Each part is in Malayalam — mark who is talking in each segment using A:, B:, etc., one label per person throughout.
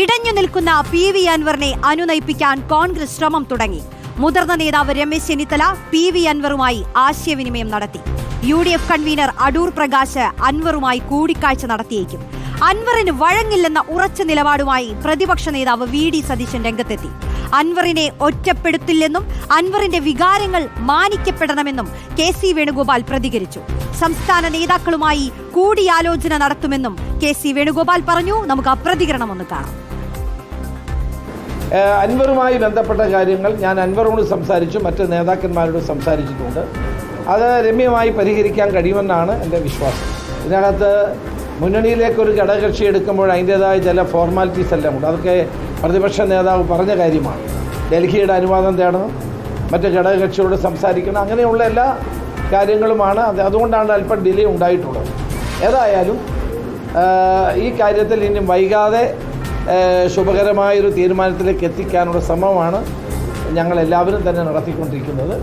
A: ഇടഞ്ഞു നിൽക്കുന്ന പി വി അൻവറിനെ അനുനയിപ്പിക്കാൻ കോൺഗ്രസ് ശ്രമം തുടങ്ങി. മുതിർന്ന നേതാവ് രമേശ് ചെന്നിത്തല പി വി അൻവറുമായി ആശയവിനിമയം നടത്തി. U D F convener Adoor Prakash അൻവറുമായി കൂടിക്കാഴ്ച നടത്തിയേക്കും. അൻവറിന് വഴങ്ങില്ലെന്ന ഉറച്ച നിലപാടുമായി പ്രതിപക്ഷ നേതാവ് വി ഡി സതീശൻ രംഗത്തെത്തി. അൻവറിനെ ഒറ്റപ്പെടുത്തില്ലെന്നും അൻവറിന്റെ വികാരങ്ങൾ മാനിക്കപ്പെടണമെന്നും കെ സി വേണുഗോപാൽ പ്രതികരിച്ചു. സംസ്ഥാന നേതാക്കളുമായി കൂടിയാലോചന നടത്തുമെന്നും കെ സി വേണുഗോപാൽ പറഞ്ഞു. നമുക്ക് ആ പ്രതികരണം ഒന്ന് കാണാം.
B: അൻവറുമായി ബന്ധപ്പെട്ട കാര്യങ്ങൾ ഞാൻ അൻവറോട് സംസാരിച്ചു മറ്റ് നേതാക്കന്മാരോട് സംസാരിച്ചിട്ടുണ്ട്. അത് രമ്യമായി പരിഹരിക്കാൻ കഴിയുമെന്നാണ് എന്റെ വിശ്വാസം. ഇതിനകത്ത് മുന്നണിയിലേക്ക് ഒരു ഘടകകക്ഷി എടുക്കുമ്പോൾ അതിന്റേതായ ചില ഫോർമാലിറ്റീസ് എല്ലാം ഉണ്ട്. അതൊക്കെ പ്രതിപക്ഷ നേതാവ് പറഞ്ഞ കാര്യമാണ്. ഡൽഹിയുടെ അനുവാദം തേടണം മറ്റ് ഘടകകക്ഷിയോട് സംസാരിക്കണം അങ്ങനെയുള്ള എല്ലാ കാര്യങ്ങളുമാണ്. അത് അതുകൊണ്ടാണ് അല്പം ഡിലേ ഉണ്ടായിട്ടുള്ളത്. ഏതായാലും ഈ കാര്യത്തിൽ ഇനി വൈകാതെ ശുഭകരമായൊരു തീരുമാനത്തിലേക്ക് എത്തിക്കാനുള്ള ശ്രമമാണ് ഞങ്ങൾ എല്ലാവരും തന്നെ നടത്തിക്കൊണ്ടിരിക്കുന്നത്.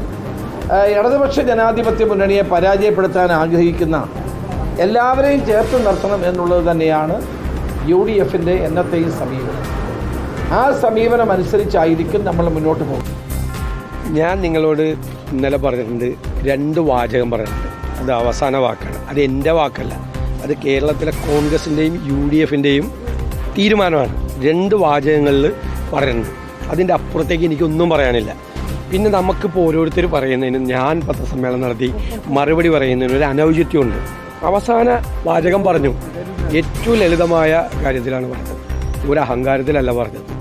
B: ഇടതുപക്ഷ ജനാധിപത്യ മുന്നണിയെ പരാജയപ്പെടുത്താൻ ആഗ്രഹിക്കുന്ന എല്ലാവരെയും ചേർത്ത് നിർത്തണം എന്നുള്ളത് തന്നെയാണ് യു ഡി എഫിന്റെ എന്നത്തെയും സമീപനം. ആ സമീപനം അനുസരിച്ചായിരിക്കും നമ്മൾ മുന്നോട്ട് പോകുന്നത്.
C: ഞാൻ നിങ്ങളോട് ഇന്നലെ പറഞ്ഞിട്ടുണ്ട് രണ്ട് വാചകം പറഞ്ഞിട്ടുണ്ട്. അത് അവസാന വാക്കാണ്. അത് എന്റെ വാക്കല്ല. അത് കേരളത്തിലെ കോൺഗ്രസിന്റെയും യു ഡി എഫിന്റെയും തീരുമാനമാണ്. രണ്ട് വാചകങ്ങളിൽ പറയുന്നത്. അതിന്റെ അപ്പുറത്തേക്ക് എനിക്കൊന്നും പറയാനില്ല. പിന്നെ നമുക്കിപ്പോൾ ഓരോരുത്തർ പറയുന്നതിന് ഞാൻ പത്രസമ്മേളനം നടത്തി മറുപടി പറയുന്നതിന് ഒരു അനൗചിത്യമുണ്ട്. അവസാന വാചകം പറഞ്ഞു. ഏറ്റവും ലളിതമായ കാര്യത്തിലാണ് പറഞ്ഞത്. ഒരു അഹങ്കാരത്തിലല്ല പറഞ്ഞത്.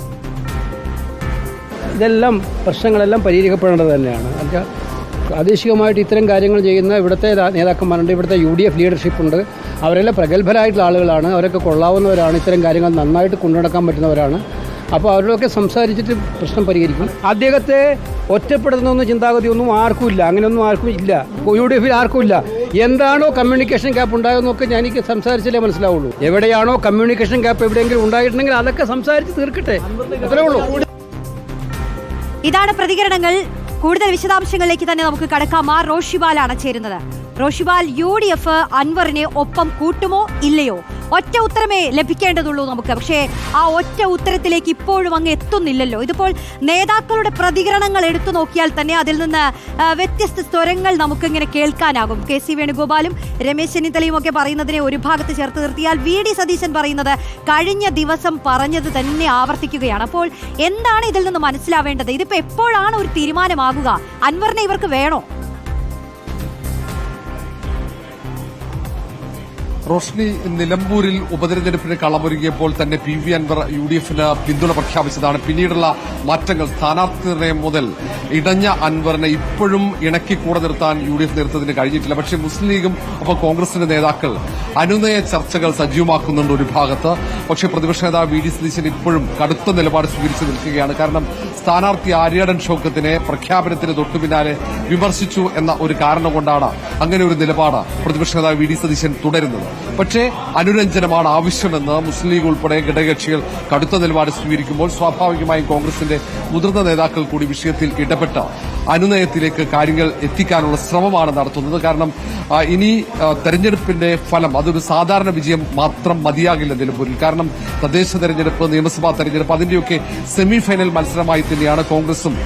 D: ഇതെല്ലാം പ്രശ്നങ്ങളെല്ലാം പരിഹരിക്കപ്പെടേണ്ടത് തന്നെയാണ്. എന്നുവെച്ചാൽ പ്രാദേശികമായിട്ട് ഇത്തരം കാര്യങ്ങൾ ചെയ്യുന്ന ഇവിടുത്തെ നേതാക്കന്മാരുണ്ട്. ഇവിടുത്തെ യു ഡി എഫ് ലീഡർഷിപ്പ് ഉണ്ട്. അവരെല്ലാം പ്രഗത്ഭരായിട്ടുള്ള ആളുകളാണ്. അവരൊക്കെ കൊള്ളാവുന്നവരാണ്. ഇത്തരം കാര്യങ്ങൾ നന്നായിട്ട് കൊണ്ടുനടക്കാൻ പറ്റുന്നവരാണ്. അപ്പോൾ അവരോടൊക്കെ സംസാരിച്ചിട്ട് പ്രശ്നം പരിഹരിക്കും. അദ്ദേഹത്തെ ഒറ്റപ്പെടുത്തുന്ന ചിന്താഗതിയൊന്നും ആർക്കും ഇല്ല. അങ്ങനെയൊന്നും ആർക്കും ഇല്ല. യു ഡി എഫിൽ ആർക്കും ഇല്ല. എന്താണോ കമ്മ്യൂണിക്കേഷൻ ഗ്യാപ്പ് ഉണ്ടായതെന്നൊക്കെ ഞാൻ എനിക്ക് സംസാരിച്ചാലേ മനസ്സിലാവുള്ളൂ. എവിടെയാണോ കമ്മ്യൂണിക്കേഷൻ ഗ്യാപ്പ് എവിടെയെങ്കിലും ഉണ്ടായിട്ടുണ്ടെങ്കിൽ അതൊക്കെ സംസാരിച്ച് തീർക്കട്ടെ. അത്രേ ഉള്ളൂ.
A: ഇതാണ് പ്രതികരണങ്ങൾ. കൂടുതൽ വിശദാംശങ്ങളിലേക്ക് തന്നെ നമുക്ക് കടക്കാം. ആർ റോഷിബാലാണ് ചേരുന്നത്. റോഷിബാൽ യു ഡി എഫ് അൻവറിനെ ഒപ്പം കൂട്ടുമോ ഇല്ലയോ? ഒറ്റ ഉത്തരമേ ലഭിക്കേണ്ടതുള്ളൂ നമുക്ക്. പക്ഷേ ആ ഒറ്റ ഉത്തരത്തിലേക്ക് ഇപ്പോഴും അങ്ങ് എത്തുന്നില്ലല്ലോ. ഇതിപ്പോൾ നേതാക്കളുടെ പ്രതികരണങ്ങൾ എടുത്തു നോക്കിയാൽ തന്നെ അതിൽ നിന്ന് വ്യത്യസ്ത സ്വരങ്ങൾ നമുക്കിങ്ങനെ കേൾക്കാനാകും. കെ സി വേണുഗോപാലും രമേശ് ചെന്നിത്തലയും ഒക്കെ പറയുന്നതിനെ ഒരു ഭാഗത്ത് ചേർത്ത് നിർത്തിയാൽ വി ഡി സതീശൻ പറയുന്നത് കഴിഞ്ഞ ദിവസം പറഞ്ഞത് തന്നെ ആവർത്തിക്കുകയാണ്. അപ്പോൾ എന്താണ് ഇതിൽ നിന്ന് മനസ്സിലാവേണ്ടത്? ഇതിപ്പോ എപ്പോഴാണ് ഒരു തീരുമാനമാകുക? അൻവറിനെ ഇവർക്ക് വേണോ?
E: റോഷ്നി നിലമ്പൂരിൽ ഉപതെരഞ്ഞെടുപ്പിന് കളമൊരുങ്ങിയപ്പോൾ തന്നെ P V Anvar U D എഫിന് പിന്തുണ പ്രഖ്യാപിച്ചതാണ്. പിന്നീടുള്ള മാറ്റങ്ങൾ സ്ഥാനാർത്ഥി നിർണയം മുതൽ ഇടഞ്ഞ അൻവറിനെ ഇപ്പോഴും ഇണക്കി കൂടെ നിർത്താൻ യു ഡി എഫ് നേതൃത്വത്തിന് കഴിഞ്ഞിട്ടില്ല. പക്ഷേ മുസ്ലിം ലീഗും ഒപ്പം കോൺഗ്രസിന്റെ നേതാക്കൾ അനുനയ ചർച്ചകൾ സജീവമാക്കുന്നുണ്ട് ഒരു ഭാഗത്ത്. പക്ഷേ പ്രതിപക്ഷ നേതാവ് വി ഡി സതീശൻ ഇപ്പോഴും കടുത്ത നിലപാട് സ്വീകരിച്ചു നിൽക്കുകയാണ്. കാരണം സ്ഥാനാർത്ഥി ആര്യാടൻ ഷോക്കത്തിനെ പ്രഖ്യാപനത്തിന് തൊട്ടുപിന്നാലെ വിമർശിച്ചു എന്ന ഒരു കാരണം കൊണ്ടാണ് അങ്ങനെ ഒരു നിലപാട് പ്രതിപക്ഷ നേതാവ് വി ഡി സതീശൻ തുടരുന്നത്. പക്ഷേ അനുരഞ്ജനമാണ് ആവശ്യമെന്ന് മുസ്ലിം ലീഗ് ഉൾപ്പെടെ ഘടകകക്ഷികൾ കടുത്ത നിലപാട് സ്വീകരിക്കുമ്പോൾ സ്വാഭാവികമായും കോൺഗ്രസിന്റെ മുതിർന്ന നേതാക്കൾ കൂടി വിഷയത്തിൽ ഇടപെട്ട് അനുനയത്തിലേക്ക് കാര്യങ്ങൾ എത്തിക്കാനുള്ള ശ്രമമാണ് നടത്തുന്നത്. കാരണം ഇനി തെരഞ്ഞെടുപ്പിന്റെ ഫലം അതൊരു സാധാരണ വിജയം മാത്രം മതിയാകില്ല നിലമ്പൂരിൽ കാരണം തദ്ദേശ തെരഞ്ഞെടുപ്പ് നിയമസഭാ തെരഞ്ഞെടുപ്പ് അതിന്റെയൊക്കെ സെമി ഫൈനൽ മത്സരമായി തന്നെയാണ് കോൺഗ്രസും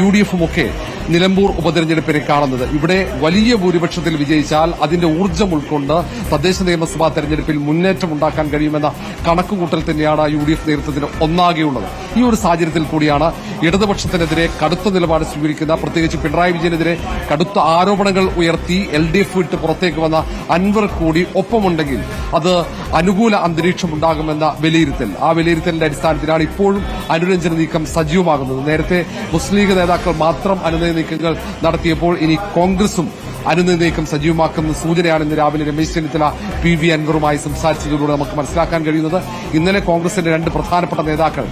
E: യു ഡി എഫും ഒക്കെ നിലമ്പൂർ ഉപതെരഞ്ഞെടുപ്പിനെ കാണുന്നത്. ഇവിടെ വലിയ ഭൂരിപക്ഷത്തിൽ വിജയിച്ചാൽ അതിന്റെ ഊർജം ഉൾക്കൊണ്ട് തദ്ദേശ നിയമസഭാ തെരഞ്ഞെടുപ്പിൽ മുന്നേറ്റം ഉണ്ടാക്കാൻ കഴിയുമെന്ന കണക്കുകൂട്ടൽ തന്നെയാണ് യു ഡി എഫ് നേതൃത്വത്തിന് ഒന്നാകെയുള്ളത്. ഈ ഒരു സാഹചര്യത്തിൽ കൂടിയാണ് ഇടതുപക്ഷത്തിനെതിരെ കടുത്ത നിലപാട് സ്വീകരിക്കുന്ന പ്രത്യേകിച്ച് പിണറായി വിജയനെതിരെ കടുത്ത ആരോപണങ്ങൾ ഉയർത്തി എൽ ഡി എഫ് വിട്ട് പുറത്തേക്ക് വന്ന അൻവർ കൂടി ഒപ്പമുണ്ടെങ്കിൽ അത് അനുകൂല അന്തരീക്ഷം ഉണ്ടാകുമെന്ന വിലയിരുത്തൽ. ആ വിലയിരുത്തലിന്റെ അടിസ്ഥാനത്തിലാണ് ഇപ്പോഴും അനുരഞ്ജന നീക്കം സജീവമാകുന്നത്. നേരത്തെ മുസ്ലിം ലീഗ് നേതാക്കൾ മാത്രം അനുനയ നീക്കങ്ങൾ നടത്തിയപ്പോൾ ഇനി കോൺഗ്രസും അനുനയ നീക്കം സജീവമാക്കുന്ന സൂചനയാണ് ഇന്ന് രാവിലെ രമേശ് ചെന്നിത്തല പി വി അൻവറുമായി സംസാരിച്ചതിലൂടെ നമുക്ക് മനസ്സിലാക്കാൻ കഴിയുന്നത്. ഇന്നലെ കോൺഗ്രസിന്റെ രണ്ട് പ്രധാനപ്പെട്ട നേതാക്കൾ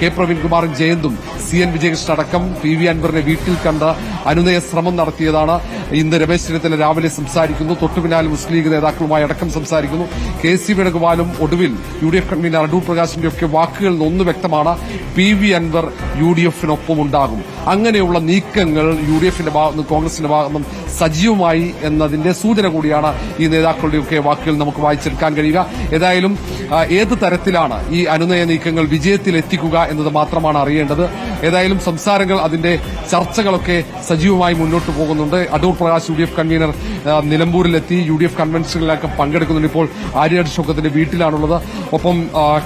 E: കെ പ്രവീൺകുമാറും ജയന്തും സി എൻ വിജയകൃഷ്ണൻ അടക്കം പി വി അൻവറിനെ വീട്ടിൽ കണ്ട് അനുനയ ശ്രമം നടത്തിയതാണ്. ഇന്ന് രമേശ് ചെന്നിത്തല രാവിലെ സംസാരിക്കുന്നു. തൊട്ടുപിന്നാലെ മുസ്ലിം ലീഗ് നേതാക്കളുമായി അടക്കം സംസാരിക്കുന്നു. കെ സി വേണുഗോപാലും ഒടുവിൽ U D F convener Adoor പ്രകാശിന്റെ ഒക്കെ വാക്കുകളിൽ ഒന്ന് വ്യക്തമാണ് P V Anvar U D എഫിനൊപ്പം ഉണ്ടാകും. അങ്ങനെയുള്ള നീക്കങ്ങൾ യു ഡി എഫിന്റെ ഭാഗത്തുനിന്നും കോൺഗ്രസിന്റെ ഭാഗത്തുനിന്നും സജീവ സജീവമായി എന്നതിന്റെ സൂചന കൂടിയാണ് ഈ നേതാക്കളുടെയൊക്കെ വാക്കുകൾ നമുക്ക് വായിച്ചെടുക്കാൻ കഴിയുക. ഏതായാലും ഏത് തരത്തിലാണ് ഈ അനുനയ നീക്കങ്ങൾ വിജയത്തിൽ എത്തിക്കുക എന്നത് മാത്രമാണ് അറിയേണ്ടത്. ഏതായാലും സംസാരങ്ങൾ അതിന്റെ ചർച്ചകളൊക്കെ സജീവമായി മുന്നോട്ട് പോകുന്നുണ്ട്. Adoor Prakash U D F convener നിലമ്പൂരിലെത്തി. U D F കൺവെൻഷനിലൊക്കെ പങ്കെടുക്കുന്നുണ്ട് ഇപ്പോൾ ആര്യാട് ശോകത്തിന്റെ വീട്ടിലാണുള്ളത്. ഒപ്പം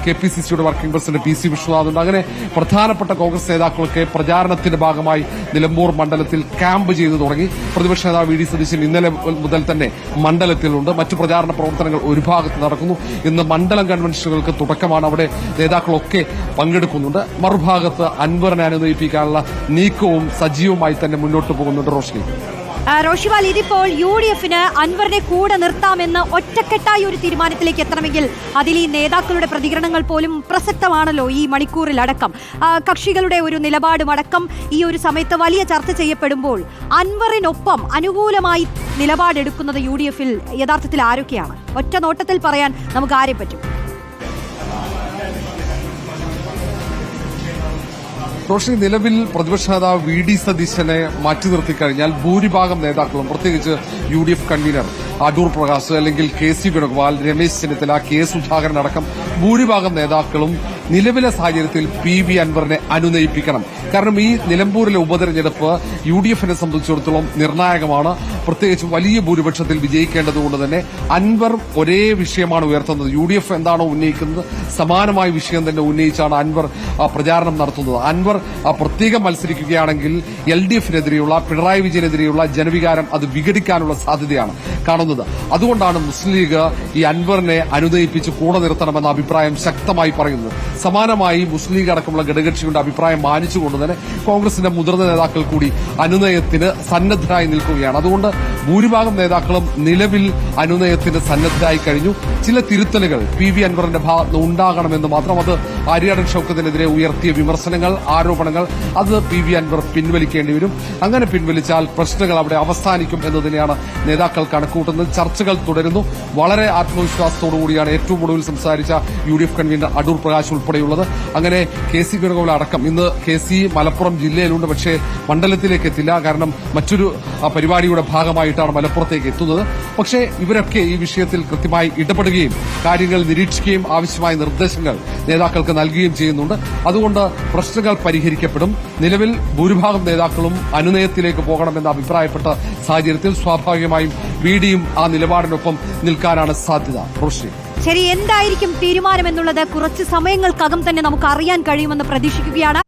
E: കെ പി സി സിയുടെ working president P C Viswanath ഉണ്ട് അങ്ങനെ പ്രധാനപ്പെട്ട കോൺഗ്രസ് നേതാക്കളൊക്കെ പ്രചാരണത്തിന്റെ ഭാഗമായി നിലമ്പൂർ മണ്ഡലത്തിൽ ക്യാമ്പ് ചെയ്തു തുടങ്ങി. പ്രതിപക്ഷ നേതാവ് വി ഡി സതീശൻ ഇന്നലെ മുതൽ തന്നെ മണ്ഡലത്തിലുണ്ട്. മറ്റു പ്രചാരണ പ്രവർത്തനങ്ങൾ ഒരു ഭാഗത്ത് നടക്കുന്നു. ഇന്ന് മണ്ഡലം കൺവെൻഷനുകൾക്ക് തുടക്കമാണ് അവിടെ നേതാക്കളൊക്കെ പങ്കെടുക്കുന്നുണ്ട്. മറുഭാഗത്ത് അൻവറിനെ അനുനയിപ്പിക്കാനുള്ള നീക്കവും സജീവമായി തന്നെ മുന്നോട്ട് പോകുന്നുണ്ട് റോഷ്നി.
A: റോഷിവാൽ ഇതിപ്പോൾ യു ഡി എഫിന് അൻവറിനെ കൂടെ നിർത്താമെന്ന് ഒറ്റക്കെട്ടായി ഒരു തീരുമാനത്തിലേക്ക് എത്തണമെങ്കിൽ അതിൽ ഈ നേതാക്കളുടെ പ്രതികരണങ്ങൾ പോലും പ്രസക്തമാണല്ലോ ഈ മണിക്കൂറിലടക്കം അടക്കം. കക്ഷികളുടെ ഒരു നിലപാടും അടക്കം ഈ ഒരു സമയത്ത് വലിയ ചർച്ച ചെയ്യപ്പെടുമ്പോൾ അൻവറിനൊപ്പം അനുകൂലമായി നിലപാടെടുക്കുന്നത് യു ഡി എഫിൽ യഥാർത്ഥത്തിൽ ആരൊക്കെയാണ്? ഒറ്റ നോട്ടത്തിൽ പറയാൻ നമുക്ക് ആരെ പറ്റും
E: റോഷി നിലവിൽ പ്രതിപക്ഷ നേതാവ് വി ഡി സതീശനെ മാറ്റി നിർത്തിക്കഴിഞ്ഞാൽ ഭൂരിഭാഗം നേതാക്കളും പ്രത്യേകിച്ച് U D F convener Adoor Prakash അല്ലെങ്കിൽ K C Venugopal Ramesh Chennithala K Sudhakaran അടക്കം ഭൂരിഭാഗം നേതാക്കളും നിലവിലെ സാഹചര്യത്തിൽ പി വി അൻവറിനെ അനുനയിപ്പിക്കണം. കാരണം ഈ നിലമ്പൂരിലെ ഉപതെരഞ്ഞെടുപ്പ് യു ഡി എഫിനെ സംബന്ധിച്ചിടത്തോളം നിർണായകമാണ്. പ്രത്യേകിച്ച് വലിയ ഭൂരിപക്ഷത്തിൽ വിജയിക്കേണ്ടതുകൊണ്ട് തന്നെ അൻവർ ഒരേ വിഷയമാണ് ഉയർത്തുന്നത്. യു ഡി എഫ് എന്താണോ ഉന്നയിക്കുന്നത് സമാനമായ വിഷയം തന്നെ ഉന്നയിച്ചാണ് അൻവർ പ്രചാരണം നടത്തുന്നത്. അൻവർ പ്രത്യേകം മത്സരിക്കുകയാണെങ്കിൽ എൽ ഡി എഫിനെതിരെയുള്ള പിണറായി വിജയനെതിരെയുള്ള ജനവികാരം അത് വിഘടിക്കാനുള്ള സാധ്യതയാണ് കാണുന്നത്. അതുകൊണ്ടാണ് മുസ്ലിം ലീഗ് ഈ അൻവറിനെ അനുനയിപ്പിച്ച് കൂടെ നിർത്തണമെന്ന അഭിപ്രായം ശക്തമായി പറയുന്നത്. സമാനമായി മുസ്ലിം ലീഗ് അടക്കമുള്ള ഘടകകക്ഷികളുടെ അഭിപ്രായം മാനിച്ചുകൊണ്ട് തന്നെ കോൺഗ്രസിന്റെ മുതിർന്ന നേതാക്കൾ കൂടി അനുനയത്തിന് സന്നദ്ധരായി നിൽക്കുകയാണ്. അതുകൊണ്ട് ഭൂരിഭാഗം നേതാക്കളും നിലവിൽ അനുനയത്തിന് സന്നദ്ധരായി കഴിഞ്ഞു. ചില തിരുത്തലുകൾ പി വി അൻവറിന്റെ ഭാഗത്ത് ഉണ്ടാകണമെന്ന് മാത്രം അത് ആര്യാടൻ ഷൌക്കത്തിനെതിരെ ഉയർത്തിയ വിമർശനങ്ങൾ ആരോപണങ്ങൾ അത് പി വി അൻവർ പിൻവലിക്കേണ്ടി വരും. അങ്ങനെ പിൻവലിച്ചാൽ പ്രശ്നങ്ങൾ അവിടെ അവസാനിക്കും എന്ന് തന്നെയാണ് നേതാക്കൾ കണക്കൂട്ടുന്നത് ചർച്ചകൾ തുടരുന്നു. വളരെ ആത്മവിശ്വാസത്തോടു കൂടിയാണ് ഏറ്റവും ഒടുവിൽ സംസാരിച്ച U D F convener Adoor Prakash ഉൾപ്പെടെയുള്ളത്. അങ്ങനെ കെ സി വേണുഗോപാൽ അടക്കം. ഇന്ന് കെ സി മലപ്പുറം ജില്ലയിലുണ്ട് പക്ഷേ മണ്ഡലത്തിലേക്ക് എത്തില്ല. കാരണം മറ്റൊരു പരിപാടിയുടെ ഭാഗമായിട്ടാണ് മലപ്പുറത്തേക്ക് എത്തുന്നത്. പക്ഷേ ഇവരൊക്കെ ഈ വിഷയത്തിൽ കൃത്യമായി ഇടപെടുകയും കാര്യങ്ങൾ നിരീക്ഷിക്കുകയും ആവശ്യമായ നിർദ്ദേശങ്ങൾ നേതാക്കൾക്ക് നൽകുകയും ചെയ്യുന്നുണ്ട്. അതുകൊണ്ട് പ്രശ്നങ്ങൾ പരിഹരിക്കപ്പെടും. നിലവിൽ ഭൂരിഭാഗം നേതാക്കളും അനുനയത്തിലേക്ക് പോകണമെന്ന് അഭിപ്രായപ്പെട്ട സാഹചര്യത്തിൽ സ്വാഭാവികമായും വി ഡിയും ആ നിലപാടിനൊപ്പം നിൽക്കാനാണ് സാധ്യത. റോഷി
A: ശരി എന്തായിരിക്കും തീരുമാനം എന്നുള്ളത് കുറച്ച് സമയങ്ങൾക്കകം തന്നെ നമുക്ക് അറിയാൻ കഴിയുമെന്ന് പ്രതീക്ഷിക്കുകയാണ്.